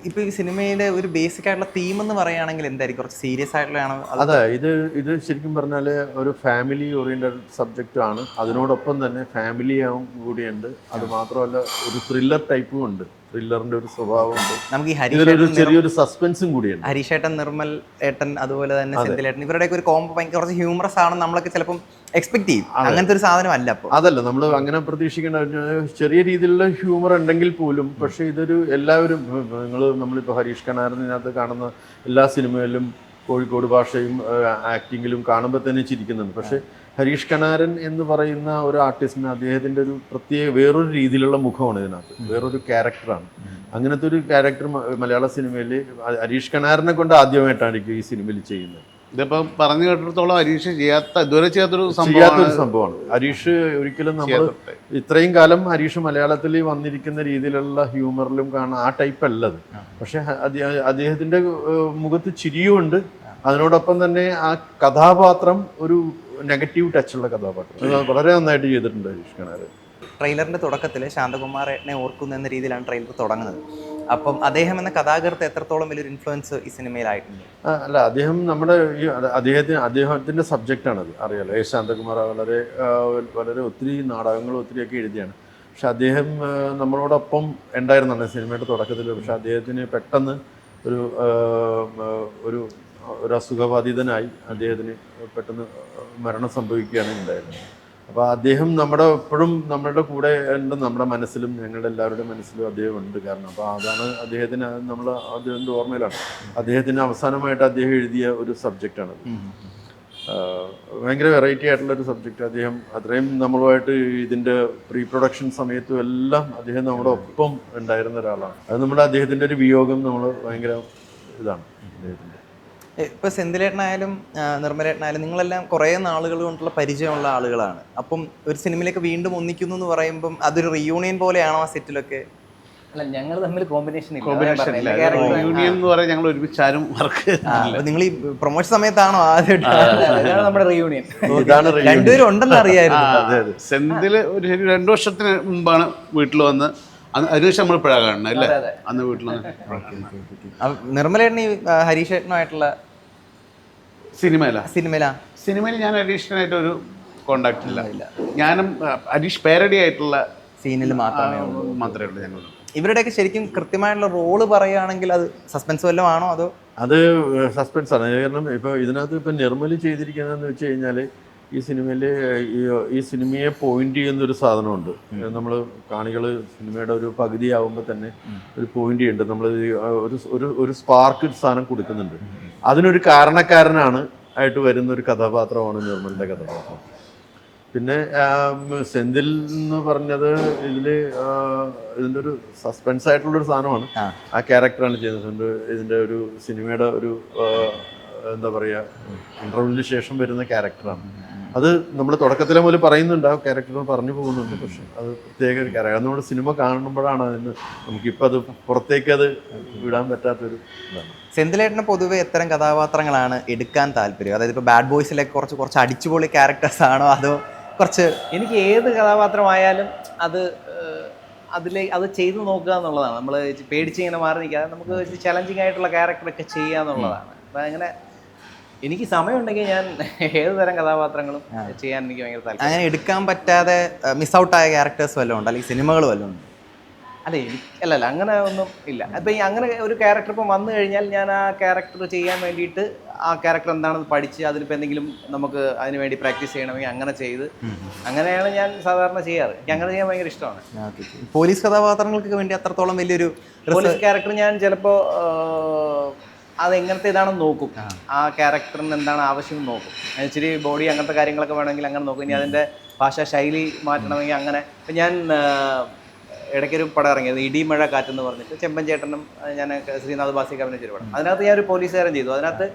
ഇപ്പം ഈ സിനിമയുടെ ഒരു ബേസിക് ആയിട്ടുള്ള തീം എന്ന് പറയുകയാണെങ്കിൽ എന്തായിരിക്കും? കുറച്ച് സീരിയസ് ആയിട്ടുള്ളതാണ് അതെ ഇത് ഇത് ശരിക്കും പറഞ്ഞാൽ ഒരു ഫാമിലി ഓറിയന്റഡ് സബ്ജക്റ്റ് ആണ്. അതിനോടൊപ്പം തന്നെ ഫാമിലിയാവും കൂടിയുണ്ട്. അത് മാത്രമല്ല ഒരു ത്രില്ലർ ടൈപ്പും ഉണ്ട്. ത്രില്ലറിന്റെ ഒരു സ്വഭാവമുണ്ട് നമുക്ക് ഈ ഇതിലൊരു ഹരീഷ് ചെറിയൊരു സസ്പെൻസും കൂടിയുണ്ട്. ഹരീഷേട്ടൻ നിർമ്മൽ ഏട്ടൻ അതുപോലെ തന്നെ സെന്തിലേട്ടൻ ഇവരുടെയൊക്കെ ഒരു കോംബോ ഭയങ്കര കുറച്ച് ഹ്യൂമറസ് ആണെന്ന് നമ്മളൊക്കെ ചിലപ്പം എക്സ്പെക്ട് ചെയ്യും. അങ്ങനത്തെ ഒരു സാധനം അല്ല അപ്പോൾ അതല്ല നമ്മൾ അങ്ങനെ പ്രതീക്ഷിക്കേണ്ട ചെറിയ രീതിയിലുള്ള ഹ്യൂമർ ഉണ്ടെങ്കിൽ പോലും പക്ഷേ ഇതൊരു എല്ലാവരും നിങ്ങൾ നമ്മളിപ്പോൾ ഹരീഷ് കണാറിനകത്ത് കാണുന്ന എല്ലാ സിനിമയിലും കോഴിക്കോട് ഭാഷയും ആക്ടിങ്ങിലും കാണുമ്പോൾ തന്നെ ചിരിക്കുന്നുണ്ട്. പക്ഷേ ഹരീഷ് കനാരൻ എന്ന് പറയുന്ന ഒരു ആർട്ടിസ്റ്റിന് അദ്ദേഹത്തിന്റെ ഒരു പ്രത്യേക വേറൊരു രീതിയിലുള്ള മുഖമാണ് ഇതിനകത്ത്. വേറൊരു ക്യാരക്ടറാണ്. അങ്ങനത്തെ ഒരു ക്യാരക്ടർ മലയാള സിനിമയിൽ ഹരീഷ് കനാരനെ കൊണ്ട് ആദ്യമായിട്ടായിരിക്കും ഈ സിനിമയിൽ ചെയ്യുന്നത്. ഇതിപ്പം പറഞ്ഞു കേട്ടിടത്തോളം ഹരീഷ് ചെയ്യാത്ത ഇതുവരെ ചെയ്യാത്തൊരു ചെയ്യാത്തൊരു സംഭവമാണ്. ഹരീഷ് ഒരിക്കലും നമ്മൾ ഇത്രയും കാലം ഹരീഷ് മലയാളത്തിൽ വന്നിരിക്കുന്ന രീതിയിലുള്ള ഹ്യൂമറിലും കാണാൻ ആ ടൈപ്പ് അല്ലത്. പക്ഷെ അദ്ദേ- അദ്ദേഹത്തിന്റെ മുഖത്ത് ചിരിയുമുണ്ട്. അതിനോടൊപ്പം തന്നെ ആ കഥാപാത്രം ഒരു നെഗറ്റീവ് ടച്ചുള്ള കഥാപാത്രം. വളരെ നന്നായിട്ട് ചെയ്തിട്ടുണ്ട് ഹരീഷ് കണാർ ട്രെയിലറിന്റെ തുടക്കത്തിൽ ശാന്തകുമാറിനെ ഓർക്കുന്നു എന്ന രീതിയിലാണ് ട്രെയിലർ തുടങ്ങുന്നത്. അപ്പം അദ്ദേഹം എന്ന കഥാകൃത്ത് എത്രത്തോളം വലിയൊരു ഇൻഫ്ലുവൻസ് ഈ സിനിമയിലായിട്ടുണ്ട്? അല്ല അദ്ദേഹം നമ്മുടെ ഈ അത- അദ്ദേഹത്തിന് അദ്ദേഹത്തിന്റെ സബ്ജക്റ്റാണത് അറിയാലോ. എ. ശാന്തകുമാർ വളരെ വളരെ ഒത്തിരി നാടകങ്ങൾ ഒത്തിരിയൊക്കെ എഴുതിയാണ്. പക്ഷെ അദ്ദേഹം നമ്മളോടൊപ്പം ഉണ്ടായിരുന്നാണ് സിനിമയുടെ തുടക്കത്തിൽ പക്ഷെ അദ്ദേഹത്തിന് പെട്ടെന്ന് ഒരു ഒരു ഒരു അസുഖബാധിതനായി അദ്ദേഹത്തിന് പെട്ടെന്ന് മരണം സംഭവിക്കുകയാണ് ഉണ്ടായിരുന്നത്. അപ്പോൾ അദ്ദേഹം നമ്മുടെ എപ്പോഴും നമ്മളുടെ കൂടെ ഉണ്ട് നമ്മുടെ മനസ്സിലും ഞങ്ങളുടെ എല്ലാവരുടെ മനസ്സിലും അദ്ദേഹം ഉണ്ട്. കാരണം അപ്പോൾ അതാണ് അദ്ദേഹത്തിന് നമ്മൾ അദ്ദേഹത്തിന്റെ ഓർമ്മയിലാണ്. അദ്ദേഹത്തിന് അവസാനമായിട്ട് അദ്ദേഹം എഴുതിയ ഒരു സബ്ജക്റ്റാണ് ഭയങ്കര വെറൈറ്റി ആയിട്ടുള്ള ഒരു സബ്ജക്റ്റ് അദ്ദേഹം അത്രയും നമ്മളുമായിട്ട് ഇതിന്റെ പ്രീ പ്രൊഡക്ഷൻ സമയത്തും എല്ലാം അദ്ദേഹം നമ്മുടെ ഒപ്പം ഉണ്ടായിരുന്ന ഒരാളാണ്. അത് നമ്മുടെ അദ്ദേഹത്തിന്റെ ഒരു വിയോഗം നമ്മൾ ഭയങ്കര ഇതാണ് അദ്ദേഹത്തിന്റെ. ഇപ്പൊ സെന്തിലേട്ടനായാലും നിർമ്മലേട്ടനായാലും നിങ്ങളെല്ലാം കുറേ നാളുകൾ കൊണ്ടുള്ള പരിചയമുള്ള ആളുകളാണ്. അപ്പം ഒരു സിനിമയിലേക്ക് വീണ്ടും ഒന്നിക്കുന്നു എന്ന് പറയുമ്പം അതൊരു റിയൂണിയൻ പോലെയാണോ ആ സെറ്റിലൊക്കെ? അല്ല ഞങ്ങൾ തമ്മിൽ കോമ്പിനേഷൻ കോമ്പിനേഷൻ ഇല്ല. യൂണിയൻ എന്ന് പറയാൻ ഞങ്ങൾ ഒരുമിച്ച് ആരും വർക്ക് നിങ്ങൾ ഈ പ്രൊമോഷൻ സമയത്താണോ ആദ്യമായിട്ട് നമ്മുടെ റിയൂണിയൻ. രണ്ടുപേരും ഉണ്ടെന്ന് അറിയായിരുന്നു. സെന്തിൽ ഒരു ശരി രണ്ടു വർഷത്തിന് മുമ്പാണ് വീട്ടിൽ വന്ന് അതിനുശേഷം നമ്മൾ ഇപ്പോഴാണ് കാണുന്നത് അല്ലേ? അന്ന് വീട്ടിൽ നിർമ്മലേട്ടൻ ഈ ഹരീഷേട്ടനുമായിട്ടുള്ള സിനിമയില? സിനിമയിലാ. സിനിമയിൽ ഞാൻ അഡീഷണൽ ആയിട്ട് ഒരു കോണ്ടാക്ട് ഇല്ല. ഞാനും അഡീഷ് പാരഡി ആയിട്ടുള്ള സീനിൽ മാത്രമേ ഉള്ളൂ. മാത്രമേ ഉള്ളൂ ഞങ്ങൾ ഇവരുടെയൊക്കെ ശരിക്കും കൃത്യമായിട്ടുള്ള റോൾ പറയുകയാണെങ്കിൽ അത് സസ്പെൻസ് വല്ലതും ആണോ അതോ? അത് സസ്പെൻസ് ആണ്. കാരണം ഇപ്പോൾ ഇതിനകത്ത് ഇപ്പം നിർമ്മലി ചെയ്തിരിക്കുന്നതെന്ന് വെച്ച് കഴിഞ്ഞാൽ ഈ സിനിമയിൽ ഈ സിനിമയെ പോയിന്റ് ചെയ്യുന്ന ഒരു സാധനമുണ്ട് നമ്മൾ കാണികൾ സിനിമയുടെ ഒരു പകുതി ആവുമ്പോൾ തന്നെ ഒരു പോയിന്റ് ചെയ്യുന്നുണ്ട്. നമ്മൾ ഒരു ഒരു ഒരു സ്പാർക്ക് സാധനം കൊടുക്കുന്നുണ്ട്. അതിനൊരു കാരണക്കാരനാണ് ആയിട്ട് വരുന്ന ഒരു കഥാപാത്രമാണ് നിർമ്മലിന്റെ കഥാപാത്രം. പിന്നെ സെന്തിൽ എന്ന് പറഞ്ഞത് ഇതിൽ ഇതിന്റെ ഒരു സസ്പെൻസ് ആയിട്ടുള്ള ഒരു സാധനമാണ്. ആ. ക്യാരക്ടറാണ് ചെയ്യുന്നത്. ഇതിന്റെ ഒരു സിനിമയുടെ ഒരു എന്താ പറയുക ഇന്റർവ്യൂവിന് ശേഷം വരുന്ന ക്യാരക്ടറാണ് അത് നമ്മൾ തുടക്കത്തിലെ മുതൽ പറയുന്നുണ്ട് ആ ക്യാരക്ടർ പറഞ്ഞു പോകുന്നുണ്ട്. പക്ഷെ അത് പ്രത്യേക ഒരു ക്യാരക്ടർ അത് നമ്മുടെ സിനിമ കാണുമ്പോഴാണ് അതിന് നമുക്കിപ്പോൾ അത് പുറത്തേക്ക് അത് വിടാൻ പറ്റാത്തൊരു ഇതാണ്. സെന്തിലേട്ടന് പൊതുവെ എത്തരം കഥാപാത്രങ്ങളാണ് എടുക്കാൻ താല്പര്യം. അതായത് ഇപ്പോൾ ബാഡ് ബോയ്സിലേക്ക് കുറച്ച് കുറച്ച് അടിച്ചുപൊളി ക്യാരക്ടേഴ്സ് ആണോ അതോ കുറച്ച് എനിക്ക് ഏത് കഥാപാത്രമായാലും അത് അതിലെ അത് ചെയ്തു നോക്കുക എന്നുള്ളതാണ്. നമ്മൾ പേടിച്ച് ഇങ്ങനെ മാറി നിൽക്കാതെ നമുക്ക് ചലഞ്ചിങ് ആയിട്ടുള്ള ക്യാരക്ടറൊക്കെ ചെയ്യുക എന്നുള്ളതാണ് അപ്പം അങ്ങനെ എനിക്ക് സമയമുണ്ടെങ്കിൽ ഞാൻ ഏത് തരം കഥാപാത്രങ്ങളും ചെയ്യാൻ എനിക്ക് ഭയങ്കര താല്പര്യം. അങ്ങനെ എടുക്കാൻ പറ്റാതെ മിസ് ഔട്ടായ ക്യാരക്ടേഴ്സ് വല്ലതും ഉണ്ട്? അല്ലെങ്കിൽ സിനിമകൾ വല്ലതും ഉണ്ട്? അല്ല എനിക്ക് അല്ല അല്ല അങ്ങനെ ഒന്നും ഇല്ല. അപ്പം ഈ അങ്ങനെ ഒരു ക്യാരക്ടർ ഇപ്പം വന്നു കഴിഞ്ഞാൽ ഞാൻ ആ ക്യാരക്ടർ ചെയ്യാൻ വേണ്ടിയിട്ട് ആ ക്യാരക്ടർ എന്താണെന്ന് പഠിച്ച് അതിലിപ്പോൾ എന്തെങ്കിലും നമുക്ക് അതിന് വേണ്ടി പ്രാക്ടീസ് ചെയ്യണമെങ്കിൽ അങ്ങനെ ചെയ്ത് അങ്ങനെയാണ് ഞാൻ സാധാരണ ചെയ്യാറ്. എനിക്ക് അങ്ങനെ ചെയ്യാൻ ഭയങ്കര ഇഷ്ടമാണ്. പോലീസ് കഥാപാത്രങ്ങൾക്ക് വേണ്ടി അത്രത്തോളം വലിയൊരു പോലീസ് ക്യാരക്ടർ ഞാൻ ചിലപ്പോൾ അത് എങ്ങനത്തെ ഇതാണെന്ന് നോക്കും. ആ. ക്യാരക്ടറിന് എന്താണ് ആവശ്യം എന്ന് നോക്കും. ഇച്ചിരി ബോഡി അങ്ങനത്തെ കാര്യങ്ങളൊക്കെ വേണമെങ്കിൽ അങ്ങനെ നോക്കും. ഇനി അതിന്റെ ഭാഷാ ശൈലി മാറ്റണമെങ്കിൽ അങ്ങനെ. ഇപ്പം ഞാൻ ഇടയ്ക്കൊരു പടം ഇറങ്ങിയത് ഇടിമഴ കാറ്റെന്ന് പറഞ്ഞിട്ട് ചെമ്പൻ ചേട്ടനും ഞാൻ ശ്രീനാഥ് ബാസിക്ക് അഭിനയിച്ചൊരു പടം. അതിനകത്ത് ഞാൻ ഒരു പോലീസുകാരൻ ചെയ്തു. അതിനകത്ത്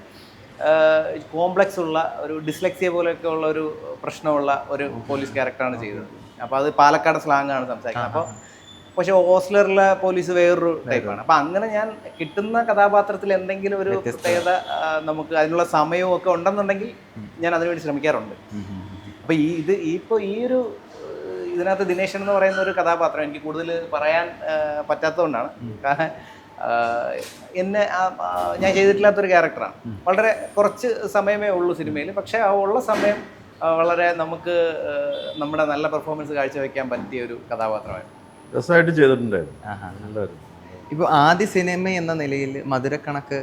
കോംപ്ലക്സ് ഉള്ള ഒരു ഡിസ്ലെക്സിയ പോലെയൊക്കെ ഉള്ള ഒരു പ്രശ്നമുള്ള ഒരു പോലീസ് ക്യാരക്ടറാണ് ചെയ്തത്. അപ്പോൾ അത് പാലക്കാട് സ്ലാങ്ങാണ് സംസാരിക്കുന്നത്. അപ്പോൾ പക്ഷെ ഓസ്ലറിലെ പോലീസ് വേറൊരു ടൈപ്പാണ്. അപ്പൊ അങ്ങനെ ഞാൻ കിട്ടുന്ന കഥാപാത്രത്തിൽ എന്തെങ്കിലും ഒരു പ്രത്യേകത നമുക്ക് അതിനുള്ള സമയവും ഒക്കെ ഉണ്ടെന്നുണ്ടെങ്കിൽ ഞാൻ അതിനുവേണ്ടി ശ്രമിക്കാറുണ്ട്. അപ്പൊ ഈ ഇത് ഇപ്പൊ ഇപ്പോൾ ഈ ഒരു ഇതിനകത്ത് ദിനേശൻ എന്ന് പറയുന്ന ഒരു കഥാപാത്രം എനിക്ക് കൂടുതൽ പറയാൻ പറ്റാത്തതുകൊണ്ടാണ്. കാരണം എന്നെ ഞാൻ ചെയ്തിട്ടില്ലാത്തൊരു ക്യാരക്ടറാണ്. വളരെ കുറച്ച് സമയമേ ഉള്ളൂ സിനിമയിൽ. പക്ഷേ ആ ഉള്ള സമയം വളരെ നമുക്ക് നമ്മുടെ നല്ല പെർഫോമൻസ് കാഴ്ചവെക്കാൻ പറ്റിയ ഒരു കഥാപാത്രമായിരുന്നു. രസമായിട്ട് ചെയ്തിട്ടുണ്ടായിരുന്നു. ഇപ്പൊ ഇപ്പോൾ ആദ്യ സിനിമ എന്ന നിലയിൽ മധുരക്കണക്ക്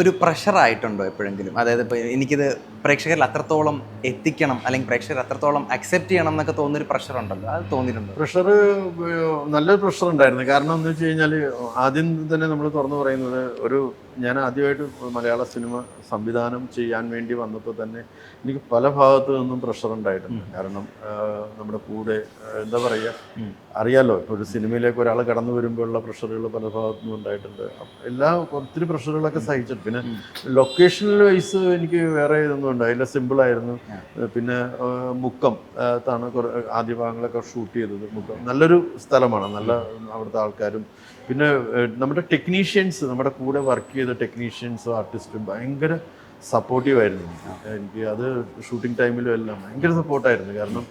ഒരു പ്രഷറായിട്ടുണ്ടോ എപ്പോഴെങ്കിലും? അതായത് ഇപ്പോൾ എനിക്കിത് പ്രേക്ഷകരിൽ അത്രത്തോളം എത്തിക്കണം അല്ലെങ്കിൽ പ്രേക്ഷകർ അത്രത്തോളം അക്സെപ്റ്റ് ചെയ്യണം എന്നൊക്കെ തോന്നുന്നൊരു പ്രഷർ ഉണ്ടല്ലോ. അത് തോന്നിയിട്ടുണ്ട്? പ്രഷർ നല്ലൊരു പ്രഷർ ഉണ്ടായിരുന്നു. കാരണം എന്ന് വെച്ച് കഴിഞ്ഞാൽ ആദ്യം തന്നെ നമ്മൾ തുറന്നു പറയുന്നത് ഒരു ഞാൻ ആദ്യമായിട്ട് മലയാള സിനിമ സംവിധാനം ചെയ്യാൻ വേണ്ടി വന്നപ്പോൾ തന്നെ എനിക്ക് പല ഭാഗത്തു നിന്നും പ്രഷർ ഉണ്ടായിട്ടുണ്ട്. കാരണം നമ്മുടെ കൂടെ എന്താ പറയുക അറിയാലോ ഇപ്പോൾ ഒരു സിനിമയിലേക്ക് ഒരാൾ കടന്നു വരുമ്പോഴുള്ള പ്രഷറുകൾ പല ഭാഗത്തു നിന്നും ഉണ്ടായിട്ടുണ്ട്. എല്ലാ ഒത്തിരി പ്രഷറുകളൊക്കെ സഹിച്ചിട്ടുണ്ട്. പിന്നെ ലൊക്കേഷനിൽ വൈസ് എനിക്ക് വേറെ ഇതൊന്നും ഉണ്ടായില്ല സിമ്പിളായിരുന്നു പിന്നെ മുക്കം താണ് ത്താണ് കുറെ ആദ്യ ഭാഗങ്ങളൊക്കെ ഷൂട്ട് ചെയ്തത്. മുക്കം. നല്ലൊരു സ്ഥലമാണ്. നല്ല അവിടുത്തെ ആൾക്കാരും. പിന്നെ നമ്മുടെ ടെക്നീഷ്യൻസ് നമ്മുടെ കൂടെ വർക്ക് ചെയ്ത ടെക്നീഷ്യൻസും ആർട്ടിസ്റ്റും ഭയങ്കര സപ്പോർട്ടീവായിരുന്നു എനിക്ക്. എനിക്ക് അത് ഷൂട്ടിംഗ് ടൈമിലും എല്ലാം ഭയങ്കര സപ്പോർട്ടായിരുന്നു കാരണം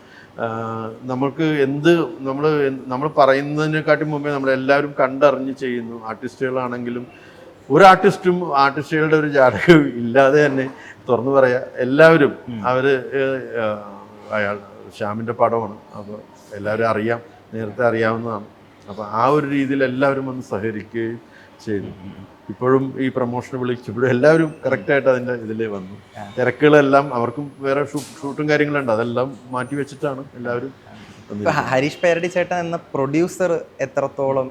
നമ്മൾക്ക് എന്ത് നമ്മൾ നമ്മൾ പറയുന്നതിനെക്കാട്ടി മുമ്പേ നമ്മളെല്ലാവരും കണ്ടറിഞ്ഞ് ചെയ്യുന്നു. ആർട്ടിസ്റ്റുകളാണെങ്കിലും ഒരു ആർട്ടിസ്റ്റും ആർട്ടിസ്റ്റുകളുടെ ഒരു ജാതകം ഇല്ലാതെ തന്നെ തുറന്നു പറയാ എല്ലാവരും അവർ അയാൾ ശ്യാമിന്റെ പടമാണ്. അപ്പോൾ എല്ലാവരും അറിയാം നേരത്തെ അറിയാവുന്നതാണ്. അപ്പോൾ ആ ഒരു രീതിയിൽ എല്ലാവരും വന്ന് സഹകരിക്കുകയും ചെയ്തു. ഇപ്പോഴും ഈ പ്രൊമോഷൻ വിളിച്ചപ്പോഴും എല്ലാവരും കറക്റ്റായിട്ട് അതിന്റെ ഇതിൽ വന്നു. തിരക്കുകളെല്ലാം അവർക്കും വേറെ ഷൂട്ടും കാര്യങ്ങളുണ്ട്. അതെല്ലാം മാറ്റി വെച്ചിട്ടാണ് എല്ലാവരും ഹരീഷ് പേരടി ചേട്ടൻ എന്ന പ്രൊഡ്യൂസർ എത്രത്തോളം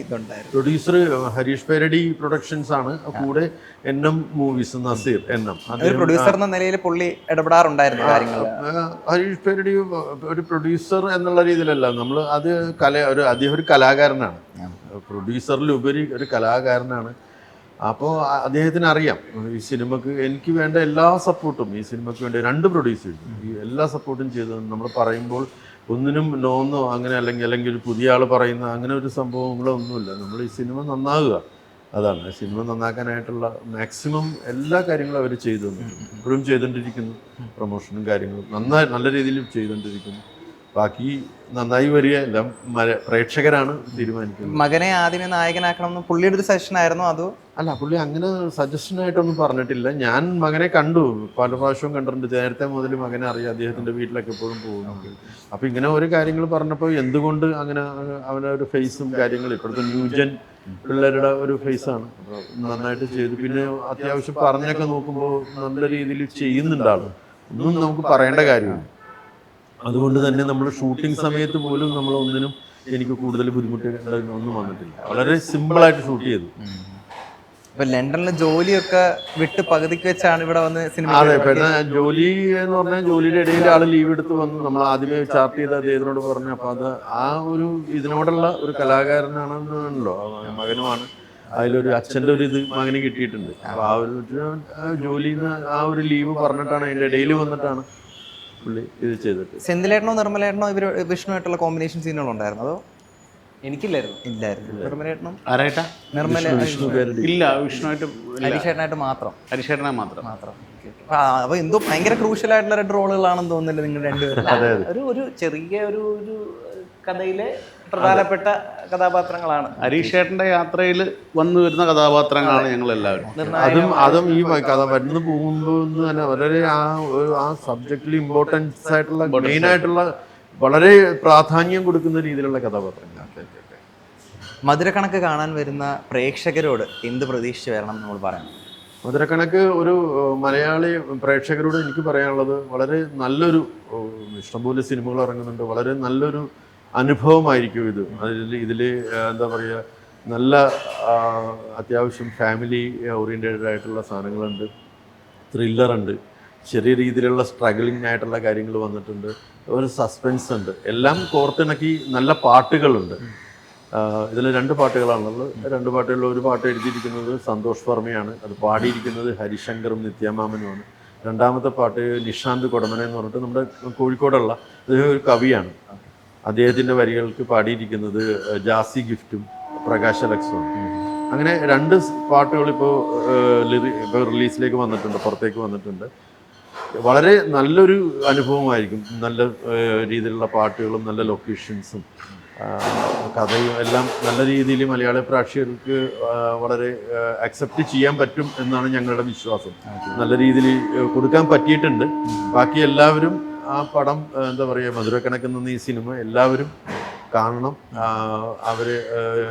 ഇതുണ്ടായിരുന്നു. പ്രൊഡ്യൂസർ ഹരീഷ് പേരടി പ്രൊഡക്ഷൻസ് ആണ്. കൂടെ N M movies Naseer N M. Producer എന്ന നിലയിൽ പുള്ളി ഇടപെടാറുണ്ടായിരുന്നു കാര്യങ്ങൾ ഹരീഷ് പേരടി ഒരു പ്രൊഡ്യൂസർ എന്നുള്ള രീതിയിലല്ല. നമ്മൾ അത് കല ഒരു അദ്ദേഹം ഒരു കലാകാരനാണ്. പ്രൊഡ്യൂസറിലുപരി ഒരു കലാകാരനാണ്. അപ്പോൾ അദ്ദേഹത്തിന് അറിയാം ഈ സിനിമക്ക് എനിക്ക് വേണ്ട എല്ലാ സപ്പോർട്ടും ഈ സിനിമയ്ക്ക് വേണ്ടി രണ്ട് പ്രൊഡ്യൂസേഴ്സ് ഈ എല്ലാ സപ്പോർട്ടും ചെയ്തു നമ്മൾ പറയുമ്പോൾ ഒന്നിനും നോന്നോ അങ്ങനെ അല്ലെങ്കിൽ അല്ലെങ്കിൽ ഒരു പുതിയ ആൾ പറയുന്ന അങ്ങനെ ഒരു സംഭവങ്ങളോ ഒന്നുമില്ല നമ്മൾ ഈ സിനിമ നന്നാകുക. അതാണ്. സിനിമ നന്നാക്കാനായിട്ടുള്ള മാക്സിമം എല്ലാ കാര്യങ്ങളും അവർ ചെയ്തു ഇപ്പോഴും ചെയ്തുകൊണ്ടിരിക്കുന്നു. പ്രൊമോഷനും കാര്യങ്ങളും നന്നായി നല്ല രീതിയിൽ ചെയ്തുകൊണ്ടിരിക്കുന്നു. ബാക്കി നന്നായി വരിക. എല്ലാം പ്രേക്ഷകരാണ് തീരുമാനിക്കുന്നത്. മകനെ ആദ്യമേ നായകനാക്കണം എന്ന് പുള്ളിയുടെ ഒരു സജഷൻ ആയിരുന്നു അതോ? അല്ല പുള്ളി അങ്ങനെ സജഷൻ ആയിട്ടൊന്നും പറഞ്ഞിട്ടില്ല. ഞാൻ മകനെ കണ്ടു. പല പ്രാവശ്യവും കണ്ടിട്ടുണ്ട്. നേരത്തെ മുതൽ മകനെ അറിയാം. അദ്ദേഹത്തിന്റെ വീട്ടിലൊക്കെ എപ്പോഴും പോകുന്നുണ്ട്. അപ്പൊ ഇങ്ങനെ ഓരോ കാര്യങ്ങൾ പറഞ്ഞപ്പോൾ എന്തുകൊണ്ട് അങ്ങനെ അവനെ ഒരു ഫേസും കാര്യങ്ങളും ഇപ്പോഴത്തെ ന്യൂജൻ പിള്ളേരുടെ ഒരു ഫേസ് ആണ്. നന്നായിട്ട് ചെയ്തു. പിന്നെ അത്യാവശ്യം പറഞ്ഞൊക്കെ നോക്കുമ്പോൾ നല്ല രീതിയിൽ ചെയ്യുന്നുണ്ടാണ് ഒന്നും നമുക്ക് പറയേണ്ട കാര്യമില്ല. അതുകൊണ്ട് തന്നെ നമ്മൾ ഷൂട്ടിംഗ് സമയത്ത് പോലും നമ്മൾ ഒന്നിനും എനിക്ക് കൂടുതൽ ബുദ്ധിമുട്ട് ഒന്നും വന്നിട്ടില്ല. വളരെ സിമ്പിളായിട്ട് ഷൂട്ട് ചെയ്തു. ഇപ്പൊ ലണ്ടനിലെ ജോലിയൊക്കെ വിട്ട് പകുതിക്ക് വെച്ചാണ് ഇവിടെ വന്ന് സിനിമ അതെ പിന്നെ ജോലി എന്ന് പറഞ്ഞാൽ ജോലിയുടെ ഇടയിൽ ആൾ ലീവ് എടുത്ത് വന്ന് നമ്മൾ ആദ്യമേ ചാർട്ട് ചെയ്ത അദ്ദേഹത്തിനോട് പറഞ്ഞു. അപ്പൊ അത് ആ ഒരു ഇതിനോടുള്ള ഒരു കലാകാരനാണെന്നുണ്ടല്ലോ മകനുമാണ്. അതിലൊരു അച്ഛന്റെ ഒരു ഇത് മകന് കിട്ടിയിട്ടുണ്ട്. അപ്പൊ ആ ഒരു ജോലിയിൽ നിന്ന് ആ ഒരു ലീവ് പറഞ്ഞിട്ടാണ് അതിന്റെ ഇടയിൽ വന്നിട്ടാണ് പുള്ളി ഇത് ചെയ്തിട്ട്. സെന്തിലേട്ടനോ നിർമ്മലേട്ടനോ ഇവർ വിഷ്ണുമായിട്ടുള്ള കോമ്പിനേഷൻ സീനുകൾ ഉണ്ടായിരുന്നു അതോ? എനിക്കില്ലായിരുന്നു. ഇല്ലായിരുന്നു. നിർമ്മലേട്ടനും ആരായിട്ടാ? നിർമ്മല ഇല്ല വിഷ്ണുവായിട്ട് ഹരിശേട്ടനായിട്ട് മാത്രം. ഹരിശേട്ടനെ മാത്രം. മാത്രം. അപ്പൊ എന്തോ ഭയങ്കര ക്രൂഷ്യൽ ആയിട്ടുള്ള രണ്ട് റോളുകളാണെന്ന് തോന്നുന്നില്ല നിങ്ങൾ രണ്ടുപേരും. ഒരു ഒരു ചെറിയ ഒരു ഒരു കഥയിലെ പ്രധാനപ്പെട്ട കഥാപാത്രങ്ങളാണ്. ഹരീഷേട്ടന്റെ യാത്രയിൽ വന്നു വരുന്ന കഥാപാത്രങ്ങളാണ് ഞങ്ങൾ എല്ലാവരും അതും അതും ഈ കഥ വരുന്നു പോകുമ്പോൾ തന്നെ വളരെ ആ ഒരു ആ സബ്ജക്റ്റിൽ ഇമ്പോർട്ടൻസ് ആയിട്ടുള്ള മെയിൻ ആയിട്ടുള്ള വളരെ പ്രാധാന്യം കൊടുക്കുന്ന രീതിയിലുള്ള കഥാപാത്രങ്ങളാണ്. മധുരക്കണക്ക് കാണാൻ വരുന്ന പ്രേക്ഷകരോട് എന്ത് പ്രതീക്ഷിച്ച് വരണം എന്ന് നമ്മൾ പറയണം? മധുരക്കണക്ക് ഒരു മലയാളി പ്രേക്ഷകരോട് എനിക്ക് പറയാനുള്ളത് വളരെ നല്ലൊരു ഇഷ്ടംപോലെ സിനിമകൾ ഇറങ്ങുന്നുണ്ട്. വളരെ നല്ലൊരു അനുഭവമായിരിക്കും ഇത്. അതിൽ ഇതിൽ എന്താ പറയുക നല്ല അത്യാവശ്യം ഫാമിലി ഓറിയന്റഡ് ആയിട്ടുള്ള സാധനങ്ങളുണ്ട്. ത്രില്ലറുണ്ട് ചെറിയ രീതിയിലുള്ള സ്ട്രഗിളിംഗ് ആയിട്ടുള്ള കാര്യങ്ങൾ വന്നിട്ടുണ്ട്. ഒരു സസ്പെൻസ് ഉണ്ട്. എല്ലാം കോർത്തിണക്കി നല്ല പാട്ടുകളുണ്ട്. ഇതിൽ രണ്ട് പാട്ടുകളാണുള്ളത് രണ്ട് പാട്ടുകളിൽ ഒരു പാട്ട് എഴുതിയിരിക്കുന്നത് സന്തോഷ് വർമ്മയാണ്. അത് പാടിയിരിക്കുന്നത് ഹരിശങ്കറും നിത്യാമാമനുമാണ് രണ്ടാമത്തെ പാട്ട് നിഷാന്ത് കൊടമന എന്ന് പറഞ്ഞിട്ട് നമ്മുടെ കോഴിക്കോടുള്ള അദ്ദേഹം ഒരു കവിയാണ്. അദ്ദേഹത്തിന്റെ വരികൾക്ക് പാടിയിരിക്കുന്നത് ജാസി ഗിഫ്റ്റും പ്രകാശ ലക്സുമാണ് അങ്ങനെ രണ്ട് പാട്ടുകൾ ഇപ്പോൾ ഇപ്പോൾ റിലീസിലേക്ക് വന്നിട്ടുണ്ട് പുറത്തേക്ക് വന്നിട്ടുണ്ട്. വളരെ നല്ലൊരു അനുഭവമായിരിക്കും. നല്ല രീതിയിലുള്ള പാട്ടുകളും നല്ല ലൊക്കേഷൻസും കഥയും എല്ലാം നല്ല രീതിയിൽ മലയാള പ്രേക്ഷകർക്ക് വളരെ അക്സെപ്റ്റ് ചെയ്യാൻ പറ്റും എന്നാണ് ഞങ്ങളുടെ വിശ്വാസം. നല്ല രീതിയിൽ കൊടുക്കാൻ പറ്റിയിട്ടുണ്ട്. ബാക്കി എല്ലാവരും ആ പടം എന്താ പറയുക നിന്ന് ഈ സിനിമ എല്ലാവരും കാണണം. അവർ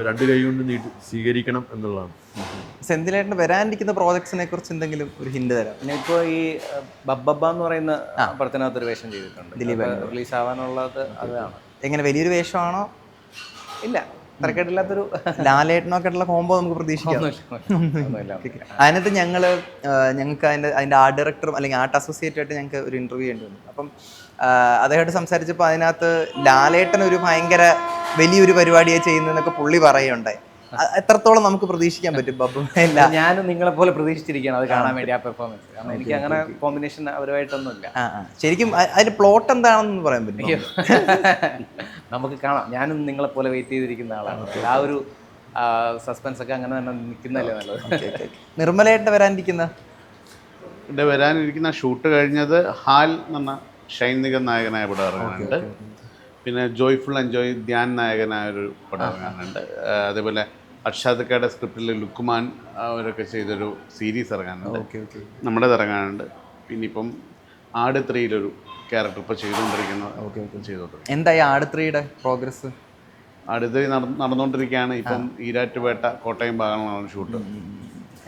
രണ്ട് കൈ കൊണ്ട് നീട്ടി സ്വീകരിക്കണം എന്നുള്ളതാണ്. സെന്തിലായിട്ട് വരാനിരിക്കുന്ന പ്രോജക്ട്സിനെ കുറിച്ച് എന്തെങ്കിലും ഒരു ഹിന്റ് തരാം. പിന്നെ ഇപ്പോൾ ഈ ബബ്ബബ ബബ്ബബ്ബ എന്ന് പറയുന്ന പടത്തിനകത്ത് ഒരു വേഷം ചെയ്തിട്ടുണ്ട്. റിലീസ് ആവാനുള്ളത് അതാണ് എങ്ങനെ വലിയൊരു വേഷമാണോ? ഇല്ല. തിരക്കേടില്ലാത്തൊരു ലാലേട്ടനൊക്കെ ആയിട്ടുള്ള കോംബോ നമുക്ക് പ്രതീക്ഷിക്കാം. അതിനകത്ത് ഞങ്ങൾ ഞങ്ങൾക്ക് അതിന്റെ അതിന്റെ ആർട്ട് ഡയറക്ടറും അല്ലെങ്കിൽ ആർട്ട് അസോസിയേറ്റ് ആയിട്ട് ഞങ്ങൾക്ക് ഒരു ഇന്റർവ്യൂ ചെയ്യേണ്ടി വന്നു. അപ്പം അദ്ദേഹമായിട്ട് സംസാരിച്ചപ്പോൾ അതിനകത്ത് ലാലേട്ടൻ ഒരു ഭയങ്കര വലിയൊരു പരിപാടിയാണ് ചെയ്യുന്നതെന്നൊക്കെ പുള്ളി പറയുണ്ടായി എത്രത്തോളം നമുക്ക് പ്രതീക്ഷിക്കാൻ പറ്റും? ബബ്ബു ഞാൻ ഞാനും നിങ്ങളെ പോലെ പ്രതീക്ഷിച്ചിരിക്കുകയാണ്. അത് കാണാൻ വേണ്ടി ആ പെർഫോമൻസ് കാരണം എനിക്ക് അങ്ങനെ കോമ്പിനേഷൻ അവരുമായിട്ടൊന്നുമില്ല. ആ ആ. ശരിക്കും അതിന്റെ പ്ലോട്ട് എന്താണെന്ന് പറയാൻ പറ്റും നമുക്ക് കാണാം. ഞാനും നിങ്ങളെ പോലെ വെയിറ്റ് ചെയ്തിരിക്കുന്ന ആളാണ്. ആ ഒരു സസ്പെൻസ് ഒക്കെ അങ്ങനെ തന്നെ നിൽക്കുന്നല്ലേ നല്ലത്. നിർമ്മലയായിട്ട് വരാനിരിക്കുന്ന? ഇവിടെ വരാനിരിക്കുന്ന ഷൂട്ട് കഴിഞ്ഞത് ഹാൽ എന്ന ഷൈനിക ഷൈൻ നിഗം നായകനായ പടം ഇറങ്ങാനുണ്ട്. പിന്നെ ജോയ്ഫുൾ എൻജോയ് ധ്യാൻ നായകനായ ഒരു പടം ഇറങ്ങാനുണ്ട്. അതേപോലെ അക്ഷാദക്കയുടെ സ്ക്രിപ്റ്റിൽ ലുക്കുമാൻ അവരൊക്കെ ചെയ്തൊരു സീരീസ് ഇറങ്ങാനുണ്ട്. നമ്മുടെ ഇറങ്ങാനുണ്ട്. പിന്നെ ഇപ്പം ആട് ത്രീയിലൊരു ക്യാരക്ടർ ഇപ്പോൾ ചെയ്തുകൊണ്ടിരിക്കുന്നത് ചെയ്തോട്ടെ. എന്തായി ആടുത്രിയുടെ പ്രോഗ്രസ് അടുത്ത് നടന്നുകൊണ്ടിരിക്കുകയാണ്. ഇപ്പം ഈരാറ്റുപേട്ട കോട്ടയം ഭാഗങ്ങളാണ് ഷൂട്ട്.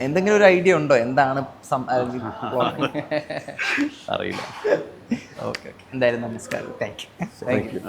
എന്തെങ്കിലും ഒരു ഐഡിയ ഉണ്ടോ? എന്താണ്? അറിയില്ല. ഓക്കെ എന്തായാലും നമസ്കാരം. Thank you. Thank you.